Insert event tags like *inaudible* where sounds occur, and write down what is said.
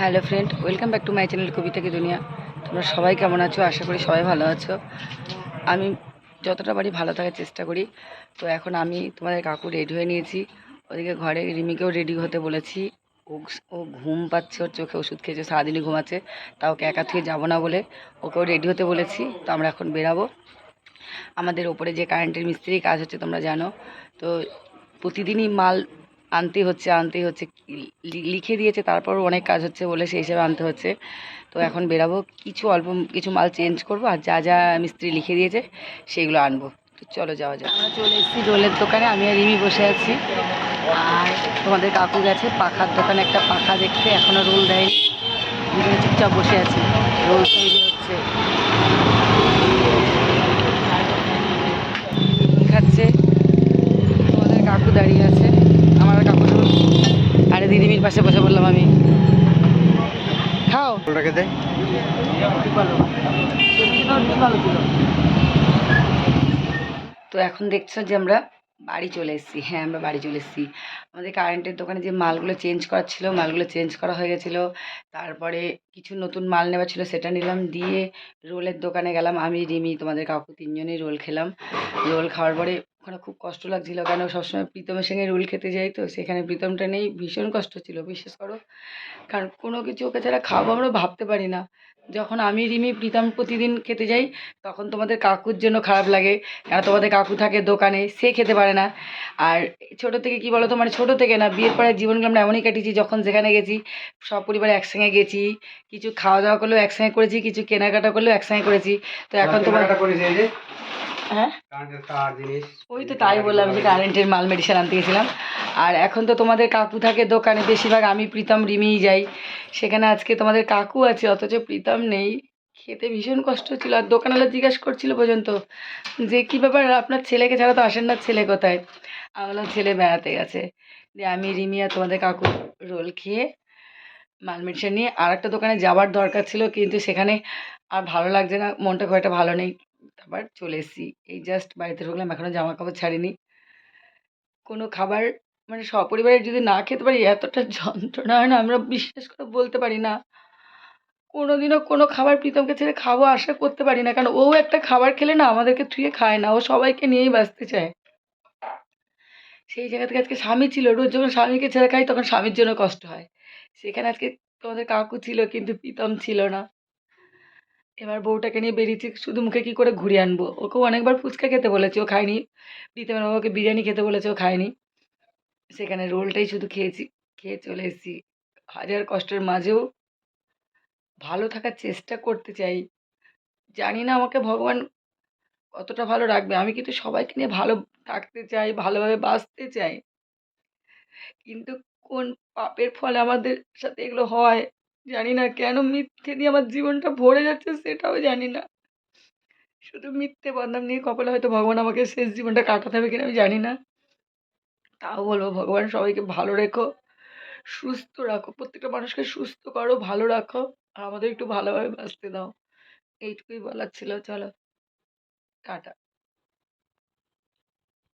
Hello friend welcome back to my channel কবিতা কি দুনিয়া তোমরা সবাই কেমন আছো? আশা করি সবাই ভালো আছো। আমি যতটা পারি ভালো থাকার চেষ্টা করি। তো এখন আমি তোমাদের কাকু রেডি হয়ে নিয়েছি। ওদিকে ঘরে রিমিকেও রেডি হতে বলেছি। ও ও ঘুম পাচ্ছে, ওর চোখে ওষুধ খেয়েছে, সারাদিনই ঘুমাচ্ছে। তা ওকে একা থেকে যাব না বলে ওকেও রেডি হতে বলেছি। তো আমরা এখন বেরাবো। আমাদের ওপরে যে কারেন্টের মিস্ত্রি কাজ হচ্ছে, তোমরা জানো। তো প্রতিদিনই মাল আনতে হচ্ছে আনতে হচ্ছে। লিখে দিয়েছে, তারপরও অনেক কাজ হচ্ছে বলে সেই হিসাবে আনতে হচ্ছে। তো এখন বেরাবো, কিছু অল্প, কিছু মাল চেঞ্জ করব, আর যা যা মিস্ত্রি লিখে দিয়েছে সেইগুলো আনব। তো চলো যাওয়া যাক। আমরা চলে এসেছি রোলের দোকানে, আমি আর রিমি বসে আছি। আর তোমাদের কাকু গেছে, পাখার দোকানে একটা পাখা দেখতে এখনও রোল দেয়নি। চুপচাপ বসে আছি। রোল তৈরি হচ্ছে খাচ্ছে তোমাদের কাকু দাঁড়িয়ে আছে আমার আর কাকু রোল আরে পাশে বসে বললাম আমি। খাও। ওটাকে দে। তো এখন দেখছ যে আমরা বাড়ি চলে এসেছি। হ্যাঁ আমরা বাড়ি চলে এসেছি। আমাদের কারেন্টের দোকানে যে মালগুলো চেঞ্জ করার ছিল মালগুলো চেঞ্জ করা হয়ে গেছিল। তারপরে কিছু নতুন মাল নেওয়া ছিল সেটা নিলাম। দিয়ে রোলের দোকানে গেলাম। আমি রিমি তোমাদের কাকু তিনজনেই রোল খেলাম। রোল খাওয়ার পরে ওখানে খুব কষ্ট লাগছিল। কেন সবসময় প্রীতমের সঙ্গে রোল খেতে যাই তো, সেখানে প্রীতমটা নেই, ভীষণ কষ্ট ছিল, বিশ্বাস করো। কারণ কোনো কিছু ওকে ছাড়া খাব আমরা ভাবতে পারি না। যখন আমি, রিমি, প্রীতম প্রতিদিন খেতে যাই, তখন তোমাদের কাকুর জন্য খারাপ লাগে। কেন তোমাদের কাকু থাকে দোকানে, সে খেতে পারে না। আর ছোটো থেকে কি বলো তো মানে ছোটো থেকে না, বিয়ের পরে জীবনগুলো আমরা এমনই কাটিয়েছি, যখন যেখানে গেছি, সব পরিবার একসঙ্গে গেছি, কিছু খাওয়া দাওয়া করলেও একসঙ্গে করেছি, কিছু কেনাকাটা করলেও একসঙ্গে করেছি। তো এখন তোমার হ্যাঁ? ওই তো তাই বললাম যে কারেন্টের মাল মেডিসিন আনতে গেছিলাম। আর এখন তো তোমাদের কাকু থাকে দোকানে বেশিরভাগ আমি প্রীতম রিমিই যাই। সেখানে আজকে তোমাদের কাকু আছে অথচ প্রীতম নেই। খেতে ভীষণ কষ্ট হচ্ছিল। আর দোকানওয়ালা জিজ্ঞাসা করছিল পর্যন্ত যে কী ব্যাপার? আপনার ছেলেকে ছাড়া তো আসেন না ছেলে কোথায়? আমি বললাম ছেলে বেড়াতে গেছে। দিয়ে আমি রিমি আর তোমাদের কাকু রোল খেয়ে মাল মেডিসিন নিয়ে আর একটা দোকানে যাওয়ার দরকার ছিল। কিন্তু সেখানে আর ভালো লাগছে না মনটা খুব একটা ভালো নেই। আবার চলে এসেছি। এই জাস্ট বাড়িতে ঢুকলাম এখনও জামা কাপড় ছাড়িনি। কোনো খাবার মানে সপরিবারে যদি না খেতে পারি, এতটা *laughs* যন্ত্রণা হয় না, আমরা বিশ্বাস করে বলতে পারি না। কোনোদিনও কোনো খাবার প্রীতমকে ছেড়ে খাব আশা করতে পারি না, কারণ ও একটা খাবার খেলে না আমাদেরকে থুয়ে খায় না, ও সবাইকে নিয়েই বাঁচতে চায়। সেই জায়গা থেকে আজকে স্বামী ছিল, রোজ যখন স্বামীকে ছেড়ে খাই, তখন স্বামীর জন্য কষ্ট হয়। সেখানে আজকে তোমাদের কাকু ছিল, কিন্তু প্রীতম ছিল না। এবার বউটাকে নিয়ে বেরিয়েছি, শুধু মুখে কি করে ঘুরিয়ে আনব? ওকেও অনেকবার ফুচকা খেতে বলেছি, ও খায়নি। প্রীতমের বাবাকে বিরিয়ানি খেতে বলেছে, ও খায়নি। সেখানে রোলটাই শুধু খেয়েছি, খেয়ে চলে এসেছি। হাজার কষ্টের মাঝেও ভালো থাকার চেষ্টা করতে চাই। জানি না আমাকে ভগবান কতটা ভালো রাখবে, আমি কিন্তু সবাইকে নিয়ে ভালো থাকতে চাই, ভালোভাবে বাঁচতে চাই। কিন্তু কোন পাপের ফলে আমাদের সাথে এগুলো হয়? জানি না কেন মিথ্যে দিয়ে আমার জীবনটা ভরে যাচ্ছে, সেটাও জানি না। শুধু মিথ্যে বদনাম নিয়ে কপালে হয়তো ভগবান আমাকে শেষ জীবনটা কাটাতে হবে কিনা আমি জানি না। তাও বলব, ভগবান সবাইকে ভালো রেখো, সুস্থ রাখো, প্রত্যেকটা মানুষকে সুস্থ করো, ভালো রাখো আমাদের একটু ভালোভাবে বাঁচতে দাও। এইটুকুই বলার ছিল, চলো, টাটা।